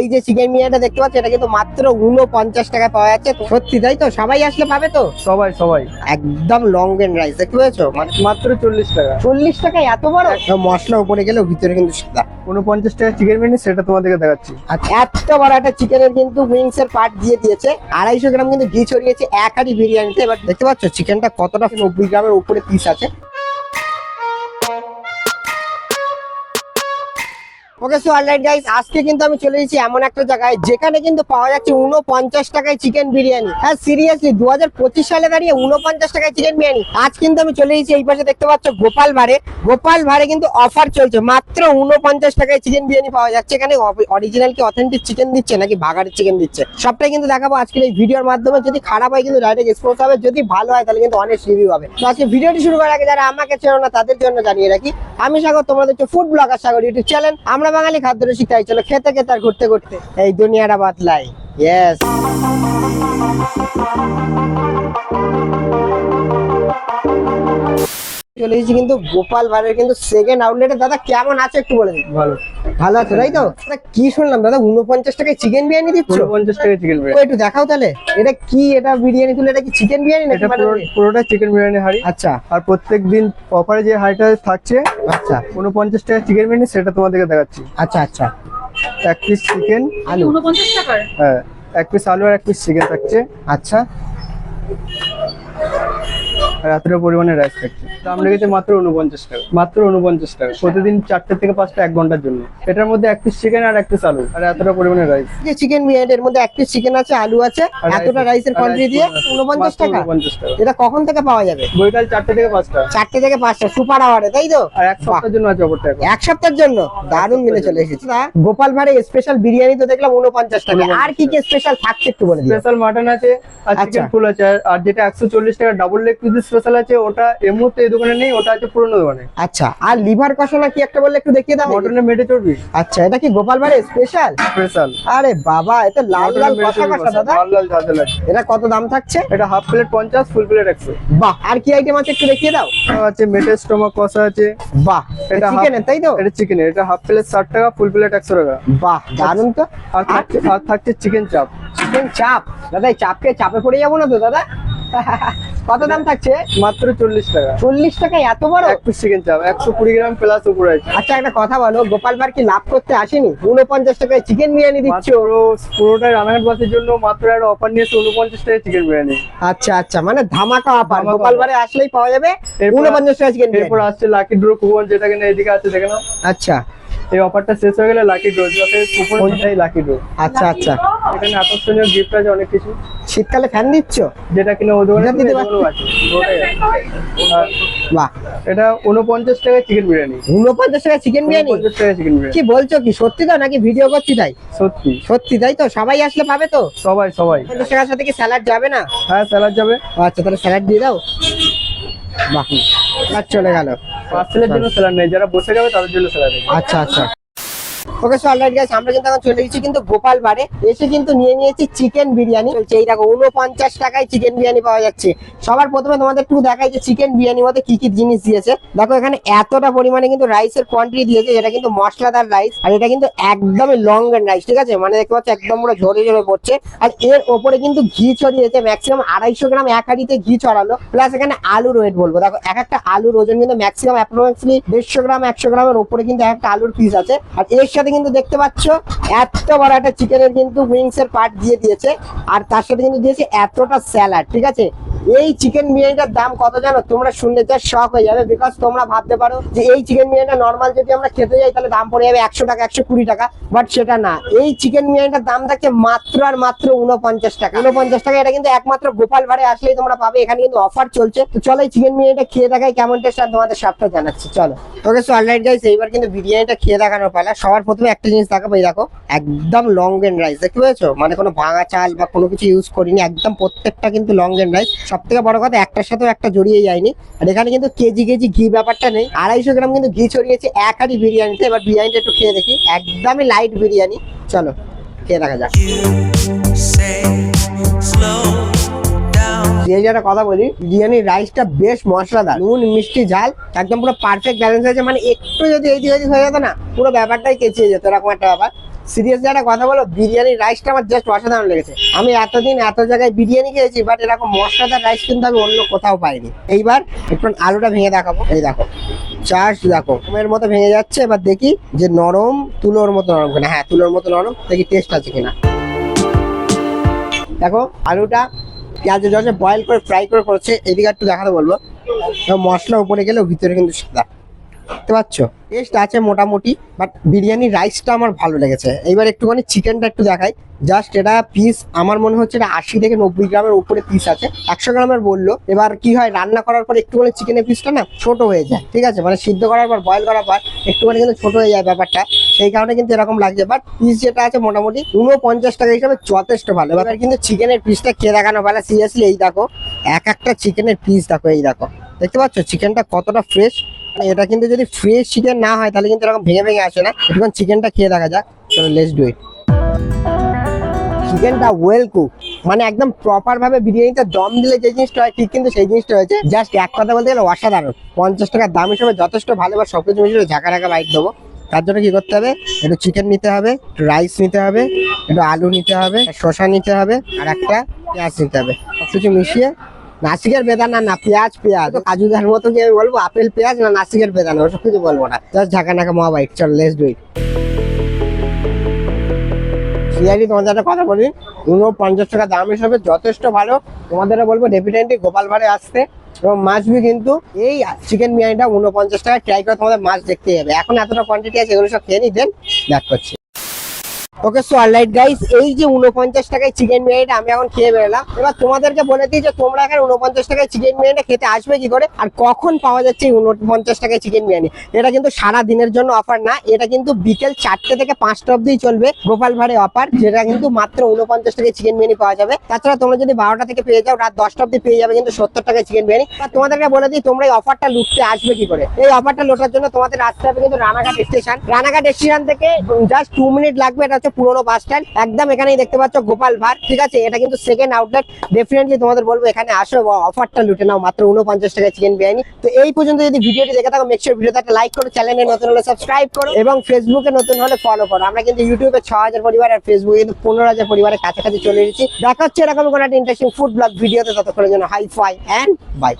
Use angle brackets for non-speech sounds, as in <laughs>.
এই যে চিকেন বিরিয়ানিটা দেখতে পাচ্ছ এটা কিন্তু মাত্র উনপঞ্চাশ টাকা পাওয়া যাচ্ছে। সত্যি তাই তো? সবাই আসলে পাবে তো? সবাই সবাই। একদম লং এন্ড রাইস দেখতে পেয়েছ? মানে মাত্র চল্লিশ টাকা। চল্লিশ টাকায় এত বড়? মশলা উপরে গেলেও ভিতরে কিন্তু সাদা। উনপঞ্চাশ টাকা চিকেন বিরিয়ানি সেটা তোমাদেরকে দেখাচ্ছি। আচ্ছা এত বড় একটা চিকেনের কিন্তু উইংস এর পার্ট দিয়ে দিয়েছে। আড়াইশো গ্রাম কিন্তু ঘি ছড়িয়েছে এক হাঁড়ি বিরিয়ানিতে। এবার দেখতে পাচ্ছ চিকেনটা কতটা নব্বই গ্রামের উপরে পিস আছে। ওকে গাইস আজকে কিন্তু আমি চলে এসেছি এমন একটা জায়গায়, যেখানে কিন্তু পাওয়া যাচ্ছে উনপঞ্চাশ টাকায় চিকেন বিরিয়ানি। হ্যাঁ সিরিয়াসলি দু হাজার পঁচিশ সালে দাঁড়িয়ে উনপঞ্চাশ টাকায় চিকেন বিরিয়ানি। আজ কিন্তু আমি চলে এসেছি এই পাশে, দেখতে পাচ্ছ, গোপাল ভাড়ে। গোপাল ভাড়ে কিন্তু অফার চলছে, মাত্র উনপঞ্চাশ টাকায় চিকেন বিরিয়ানি পাওয়া যাচ্ছে। এখানে অরিজিনাল কি অথেন্টিক চিকেন দিচ্ছে নাকি ভাগাড়ের চিকেন দিচ্ছে? সবটাই কিন্তু দেখাবো আজকের এই ভিডিওর মাধ্যমে। যদি খারাপ হয় কিন্তু ডাইরেক্ট এক্সপোজ হবে, যদি ভালো হয় তাহলে কিন্তু অনেক রিভিউ হবে। তো আজকে ভিডিওটি শুরু করার আগে যারা আমাকে চেনো না, তাদের জন্য জানিয়ে রাখি। আমি সাগর তোমাদের হচ্ছে food blogger Sagar YouTube channel আমরা বাঙালি খাদ্য রসিক তাই চলো খেতে খেতে আর ঘুরতে ঘুরতে। এই দুনিয়াটা বাতলাই ইয়েস চলে এসেছি কিন্তু গোপাল ভাড়ের কিন্তু সেকেন্ড আউটলেটে দাদা কেমন আছে একটু বলে দিন। ভালো। ভালো আছে তাই তো? কি শুনলাম? দাদা উনপঞ্চাশ টাকায় চিকেন বিরিয়ানি দিচ্ছ? উনপঞ্চাশ টাকা চিকেন বিরিয়ানি। একটু দেখাও তাহলে। এটা কি? এটা বিরিয়ানি তুলে এটা কি চিকেন বিরিয়ানি নাকি মানে- পুরোটা চিকেন বিরিয়ানি হাড়ি। আচ্ছা। আর প্রত্যেক দিন অফারে যে হাড়িটা থাকছে আচ্ছা। উনপঞ্চাশ টাকা চিকেন বিরিয়ানি সেটা তোমাদেরকে দেখাচ্ছি। আচ্ছা আচ্ছা। এক পিস চিকেন আলু। উনপঞ্চাশ টাকার? হ্যাঁ এক পিস আলু আর এক পিস চিকেন থাকছে। আচ্ছা। আর এতটা পরিমাণে রাইস থাকছে দাম লেগেছে মাত্র উনপঞ্চাশ টাকা। মাত্র উনপঞ্চাশ টাকা। প্রতিদিন চারটে থেকে পাঁচটা এক ঘণ্টার জন্য। এটার মধ্যে এক পিস চিকেন আর এক পিস আলু। আর এতটা পরিমাণে রাইস যে চিকেন বিরিয়ানির মধ্যে এক পিস চিকেন আছে আলু আছে এতটা রাইসের কোয়ান্টিটি দিয়ে উনপঞ্চাশ টাকা? উনপঞ্চাশ টাকা। এটা কখন থেকে পাওয়া যাবে? বইকাল চারটে থেকে পাঁচটা। চারটে থেকে পাঁচটা সুপার আওয়ারে তাই তো? আর এক সপ্তাহের জন্য আছে অফারটা এক সপ্তাহের জন্য? দারুণ দিনে চলে এসেছি। গোপাল ভাড়ে স্পেশাল বিরিয়ানি তো দেখলাম উনপঞ্চাশ টাকা। আর কি কি স্পেশাল থাকছে একটু বলে স্পেশাল মাটন আছে আর আচ্ছা। চিকেন ফুল আছে আর- আর যেটা একশো চল্লিশ টাকা ডাবল লেগ পিস স্পেশাল আছে ওটা এই মুহূর্তে এই দোকানে নেই ওটা আছে পুরোনো দোকানে। আচ্ছা আর লিভার কষা কি একটা বললে একটু দেখিয়ে দাও মটনের মেটে চর্বি। আচ্ছা এটা কি গোপাল ভাড়ে স্পেশাল স্পেশাল আরে বাবা এটা লাল লাল কষা কষা দাদা। লাল লাল ঝাল এটা কত দাম থাকছে? এটা হাফ প্লেট পঞ্চাশ ফুল প্লেট একশো। বাহ আর কি আইটেম আছে একটু দেখিয়ে দাও? আছে মেটের স্টোমাক কষা আছে। বাহ এটা চিকেনের তাই তো? এটা চিকেনের এটা হাফ প্লেট ষাট টাকা ফুল প্লেট একশো টাকা। বাহ দারুণ তো। আর থাকছে আর থাকছে চিকেন চাপ চিকেন চাপ দাদা এই চাপকে চাপে পড়ে যাব না তো দাদা? <laughs> কত দাম থাকছে? মাত্র চল্লিশ টাকা। চল্লিশ টাকায় এত বড়? এক পিস চিকেন চাপ একশো কুড়ি গ্রাম প্লাস উপরে আছে। আচ্ছা একটা কথা বলো গোপাল ভাড় কি লাভ করতে আসেনি? উনপঞ্চাশ টাকায় চিকেন বিরিয়ানি দিচ্ছ? মাত্র পুরোটাই রানাঘাট বাসের জন্য মাত্র একটা অফার নিয়েছে উনপঞ্চাশ টাকা চিকেন বিরিয়ানি। আচ্ছা আচ্ছা মানে ধামাকা অফার গোপাল offer। আসলেই পাওয়া যাবে উনপঞ্চাশ টাকা চিকেন এরপর আসছে লাকি ড্র কুপন যেটা কিনা এদিকে আছে দেখে নাও। আচ্ছা। এই অফারটা শেষ হয়ে গেলে লাকি ড্র লাকি ড্র আচ্ছা আচ্ছা। এখানে আকর্ষণীয় গিফট আছে অনেক কিছু। শীতকালে ফ্যান দিচ্ছ যেটা কিনা ওই দোকানে দিতে বাহ। এটা উনপঞ্চাশ টাকা চিকেন বিরিয়ানি। উনপঞ্চাশ টাকা চিকেন বিরিয়ানি? উনপঞ্চাশ টাকা চিকেন বিরিয়ানি। কি বলছো কি সত্যি তো নাকি ভিডিও করছি তাই? সত্যি। সত্যি তাই তো? সবাই আসলে পাবে তো? সবাই সবাই। পঞ্চাশ টাকার সাথে কি স্যালাড যাবে না? হ্যাঁ স্যালাড যাবে। আচ্ছা তাহলে স্যালাড দিয়ে দাও। বাহ চলে গেল। পার্সেলের জন্য স্যালাড নেই যারা বসে যাবে তাদের জন্য স্যালাড আচ্ছা আচ্ছা। চিকেন বিরিয়ানি। উনপঞ্চাশ টাকায় চিকেন বিরিয়ানি পাওয়া যাচ্ছে। সবার প্রথমে তোমাদের দেখাই যে চিকেন মধ্যে কি কি জিনিস দিয়েছে। দেখো এতটা পরিমাণে কিন্তু রাইসের দিয়েছে কিন্তু মশলাদার রাইস আর এটা কিন্তু একদমই লং রাইস ঠিক আছে? মানে দেখতে পাচ্ছ, একদম পুরো ঝরে ঝরে পড়ছে। আর এর ওপরে কিন্তু ঘি ছড়িয়েছে ম্যাক্সিমাম আড়াইশো গ্রাম এক হাঁড়িতে ঘি ছড়ালো প্লাস এখানে আলুর ওয়েট বলব। দেখো, এক একটা আলুর ওজন কিন্তু ম্যাক্সিমাম দেড়শো গ্রাম, একশো গ্রামের উপরে কিন্তু এক একটা আলুর পিস আছে। আর এর সাথে কিন্তু দেখতে পাচ্ছ, এত বড় একটা চিকেনের কিন্তু উইংস এর পার্ট দিয়ে দিয়েছে। আর তার সাথে কিন্তু দিয়েছে এতটা স্যালাড ঠিক আছে? এই চিকেন বিরিয়ানিটার দাম কত জানো? তোমরা শুনলে যা শখ হয়ে যাবে বিকজ তোমরা ভাবতে পারো যে এই চিকেন বিরিয়ানিটা নর্মাল যদি আমরা খেতে যাই, তাহলে দাম পড়ে যাবে একশো টাকা, একশো কুড়ি টাকা বাট সেটা না। এই চিকেন বিরিয়ানিটার দাম থাকছে মাত্র আর মাত্র উনপঞ্চাশ টাকা। উনপঞ্চাশ টাকা, এটা কিন্তু একমাত্র গোপাল ভাড়ে আসলেই তোমরা পাবে। এখানে কিন্তু অফার চলছে। তো চলো এই চিকেন বিরিয়ানিটা খেয়ে দেখাই কেমন টেস্ট আর তোমাদের সবটা জানাচ্ছি। চলো। ওকে সো অলরাইট গাইস এইবার কিন্তু বিরিয়ানিটা খেয়ে দেখানোর পালা। সবার প্রথমে একটা জিনিস দেখাবো, এই দেখো, একদম লং এন্ড রাইস দেখতে পেয়েছ? মানে কোনো ভাঙা চাল বা কোনো কিছু ইউজ করিনি, একদম প্রত্যেকটা কিন্তু লং এন্ড রাইস সব থেকে বড় কথা, একটার সাথেও একটা জড়িয়ে যায়নি। আর এখানে কিন্তু কেজি কেজি ঘি ব্যাপারটা নেই। আড়াইশো গ্রাম কিন্তু ঘি ছড়িয়েছে, এক হাঁড়ি বিরিয়ানিতে এবার বিরিয়ানিটা একটু খেয়ে দেখি। একদমই লাইট বিরিয়ানি। চলো, খেয়ে দেখা যাক। যে যারা কথা বলি, বিরিয়ানির রাইসটা বেশ মশলাদার। নুন, মিষ্টি, ঝাল, একদম পুরো পারফেক্ট ব্যালেন্স হয়েছে। মানে একটু যদি এই দিকে হয়ে যেত না, পুরো ব্যাপারটাই কেচিয়ে যেত, এরকম একটা ব্যাপার। সিরিয়াসলি একটা কথা বলো বিরিয়ানির রাইসটা আমার জাস্ট অসাধারণ লেগেছে। আমি এতদিন এত জায়গায় বিরিয়ানি খেয়েছি বাট এরকম মশলাদার রাইস কিন্তু আমি অন্য কোথাও পাইনি। এইবার একটু আলুটা ভেঙে দেখাবো। এই দেখো চার্জ দেখো এর মতো ভেঙে যাচ্ছে, এবার দেখি যে নরম তুলোর মতো নরম কিনা। হ্যাঁ তুলোর মতো নরম, দেখি টেস্ট আছে কিনা। দেখো, আলুটা পেঁয়াজের জলে বয়েল করে ফ্রাই করে করেছে, এদিকে একটু দেখাতে বলব। মশলা উপরে গেলেও ভিতরে কিন্তু সাদা। দেখতে পাচ্ছ? টেস্ট আছে মোটামুটি বাট বিরিয়ানি রাইসটা আমার ভালো লেগেছে। এইবার একটুখানি চিকেনটা একটু দেখাই। জাস্ট এটা পিস আমার মনে হচ্ছে এটা আশি থেকে নব্বই গ্রামের উপরে পিস আছে। একশো গ্রামের বলল, এবার কি হয়, রান্না করার পর একটুখানি চিকেনের পিসটা না ছোট হয়ে যায়, ঠিক আছে? মানে সিদ্ধ করার পর বয়েল করার পর একটুখানি কিন্তু ছোট হয়ে যায় ব্যাপারটা। সেই কারণে কিন্তু এরকম লাগছে বাট পিস যেটা আছে মোটামুটি উনপঞ্চাশ টাকা হিসাবে যথেষ্ট ভালো। এবার কিন্তু চিকেনের পিসটা কে দেখানো ভালো? সিরিয়াসলি এই দেখো, এক একটা চিকেনের পিস দেখো, এই দেখো। দেখতে পাচ্ছ? চিকেনটা কতটা ফ্রেশ এটা কিন্তু যদি ফ্রেশ চিকেন না হয়, তাহলে কিন্তু এরকম ভেঙে ভেঙে আসে না। একটুখানি চিকেনটা খেয়ে দেখা যাক, চলো লেটস ডু ইট চিকেনটা ওয়েল কুক মানে একদম প্রপার ভাবে বিরিয়ানিতে দম দিলে যে জিনিসটা হয়, ঠিক কিন্তু সেই জিনিসটা হয়েছে জাস্ট এক কথা বলতে গেলে অসাধারণ। পঞ্চাশ টাকার দাম হিসেবে যথেষ্ট ভালো, এবার সবকিছু মিশিয়ে ঝাঁকা ঢাকা বাইট দেবো। তার জন্য কি করতে হবে? একটু চিকেন নিতে হবে, একটু রাইস নিতে হবে, একটু আলু নিতে হবে শসা নিতে হবে, আর একটা পেঁয়াজ নিতে হবে। সবকিছু মিশিয়ে নাসিকের বেদানা না, পেঁয়াজ পেঁয়াজ। তো কাজু দেওয়ার মতো কি আমি বলব? আপেল, পেঁয়াজ না নাসিকের বেদানা? ওসব কিছু বলব না। জাস্ট ঝাঁকা নাকা মহা বাইট চল লেস ডু ইট সিআইডি, তোমাদের একটা কথা বলি। পঞ্চাশ টাকা দাম হিসাবে যথেষ্ট ভালো। তোমাদেরও বলব ডেফিনেটলি গোপাল ভাড়ে আসতে এবং মাছ বি কিন্তু এই চিকেন বিরিয়ানিটা উনপঞ্চাশ টাকা ট্রাই করে তোমাদের মাছ দেখতে যাবে। এখন এতটা কোয়ান্টিটি আছে, এগুলো সব খেয়ে দেন ব্যাক করছি। ওকে সো অলরাইট গাইস এই যে উনপঞ্চাশ টাকায় চিকেন বিরিয়ানিটা আমি এখন খেয়ে বেরোলাম। এবার তোমাদেরকে বলে দিই যে তোমরা এখানে উনপঞ্চাশ টাকায় চিকেন বিরিয়ানিটা খেতে আসবে কি করে আর কখন পাওয়া যাচ্ছে উনপঞ্চাশ টাকায় চিকেন বিরিয়ানি। এটা কিন্তু সারা দিনের জন্য অফার না, এটা কিন্তু বিকেল চারটে থেকে পাঁচটা অবধি চলবে গোপাল ভাড়ে অফার যেটা কিন্তু মাত্র উনপঞ্চাশ টাকায় চিকেন বিরিয়ানি পাওয়া যাবে। তাছাড়া তোমরা যদি বারোটা থেকে পেয়ে যাও, রাত দশটা অব্দি পেয়ে যাবে কিন্তু সত্তর টাকায় চিকেন বিরিয়ানি। আর তোমাদেরকে বলে দিই, তোমরা এই অফারটা লুটতে আসবে কি করে? এই অফারটা লোটার জন্য তোমাদের আসতে হবে কিন্তু রানাঘাট স্টেশন রানাঘাট স্টেশন থেকে জাস্ট টু মিনিট লাগবে, এটা হচ্ছে পুরোনো বাস স্ট্যান্ড একদম এখানেই দেখতে পাচ্ছ গোপাল ভাট ঠিক আছে, এটা কিন্তু সেকেন্ড আউটলেট ডেফিনেটলি তোমাদের বলব, এখানে আসো অফারটা লুটে নাও, মাত্র উনপঞ্চাশ টাকা চিকেন বিরিয়ানি। তো এই পর্যন্ত যদি ভিডিওটি দেখে থাকো মেক্সিওর ভিডিওতে একটা লাইক করো চ্যানেলে নতুন হলে সাবস্ক্রাইব করো এবং ফেসবুকে নতুন হলে ফলো করো। আমরা কিন্তু ইউটিউবে ছ হাজার পরিবার আর ফেসবুকে কিন্তু পনেরো হাজার পরিবারের কাছাকাছি চলে এসেছি। দেখা হচ্ছে এরকম কোনো একটা ইন্টারেস্টিং ফুড ব্লগ ভিডিওতে। ততক্ষণের জন্য হাই ফাই অ্যান্ড বাই